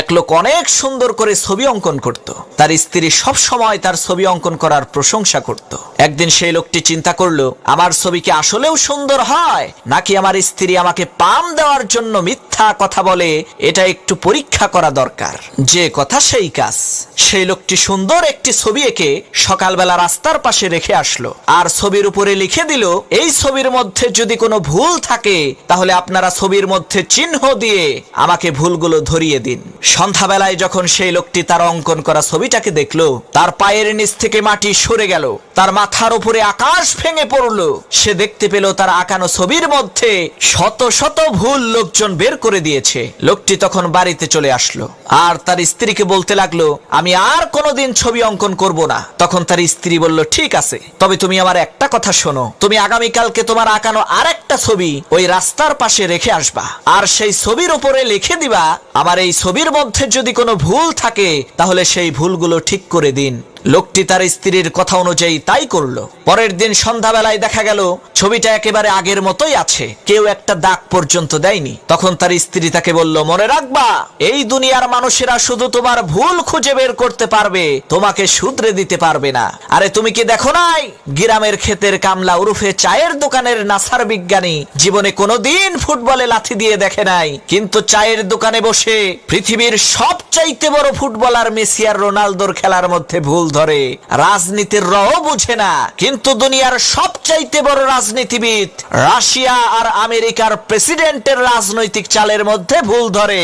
এক লোক অনেক সুন্দর করে ছবি অঙ্কন করত। তার স্ত্রী সব সময় তার ছবি অঙ্কন করার প্রশংসা করত। একদিন সেই লোকটি চিন্তা করল, আমার ছবি কি আসলেও সুন্দর হয়? নাকি আমার স্ত্রী আমাকে পাম দেওয়ার জন্য মিথ্যা কথা বলে? এটা একটু পরীক্ষা করা দরকার। যে কথা সেই কাজ। সেই লোকটি সুন্দর একটি ছবি এঁকে সকালবেলা রাস্তার পাশে রেখে আসলো। আর ছবির উপরে লিখে দিল, এই ছবির মধ্যে যদি কোনো ভুল থাকে, তাহলে আপনারা ছবির মধ্যে চিহ্ন দিয়ে আমাকে ভুলগুলো ধরিয়ে দিন। সন্ধ্যাবেলায় যখন সেই লোকটি তার অঙ্কন করা ছবিটাকে দেখল, তার পায়ের নিচ থেকে মাটি সরে গেল, তার মাথার উপরে আকাশ ভেঙে পড়ল। সে দেখতে পেল তার আঁকানো ছবির মধ্যে শত শত ভুল লোকজন বের করে দিয়েছে। লোকটি তখন বাড়িতে চলে আসলো। আর তার স্ত্রীকে বলতে লাগল, আমি আর কোনোদিন ছবি অঙ্কন করব না। তখন তার স্ত্রী বলল, ঠিক আছে, তবে তুমি আমার একটা কথা শোনো। তুমি আগামীকালকে তোমার আঁকানো আরেকটা ছবি ওই রাস্তার পাশে রেখে আসবা। আর সেই ছবির উপরে লিখে দিবা আমার এই ছবির মধ্যে যদি কোনো ভুল থাকে তাহলে সেই ভুলগুলো ঠিক করে দিন। লোকটি তার স্ত্রীর কথা অনুযায়ী তাই করল। পরের দিন সন্ধ্যাবেলায় দেখা গেল, ছবিটা একেবারে আগের মতোই আছে। কেউ একটা দাগ পর্যন্ত দেয়নি। তখন তার স্ত্রী তাকে বলল, মনে রাখবা, এই দুনিয়ার মানুষেরা শুধু তোমার ভুল খুঁজে বের করতে পারবে, তোমাকে শুধরে দিতে পারবে না। আরে তুমি কি দেখো নাই? গ্রামের ক্ষেতের কামলা উরুফে চায়ের দোকানের নাসার বিজ্ঞানী জীবনে কোনোদিন ফুটবলে লাথি দিয়ে দেখে নাই। কিন্তু চায়ের দোকানে বসে পৃথিবীর সবচাইতে বড় ফুটবলার মেসি আর রোনালদোর খেলার মধ্যে ভুল ধরে, রাজনীতির রহ বুঝে না। কিন্তু দুনিয়ার সবচাইতে বড় রাজনীতিবিদ রাশিয়া আর আমেরিকার প্রেসিডেন্টের রাজনৈতিক চালের মধ্যে ভুল ধরে।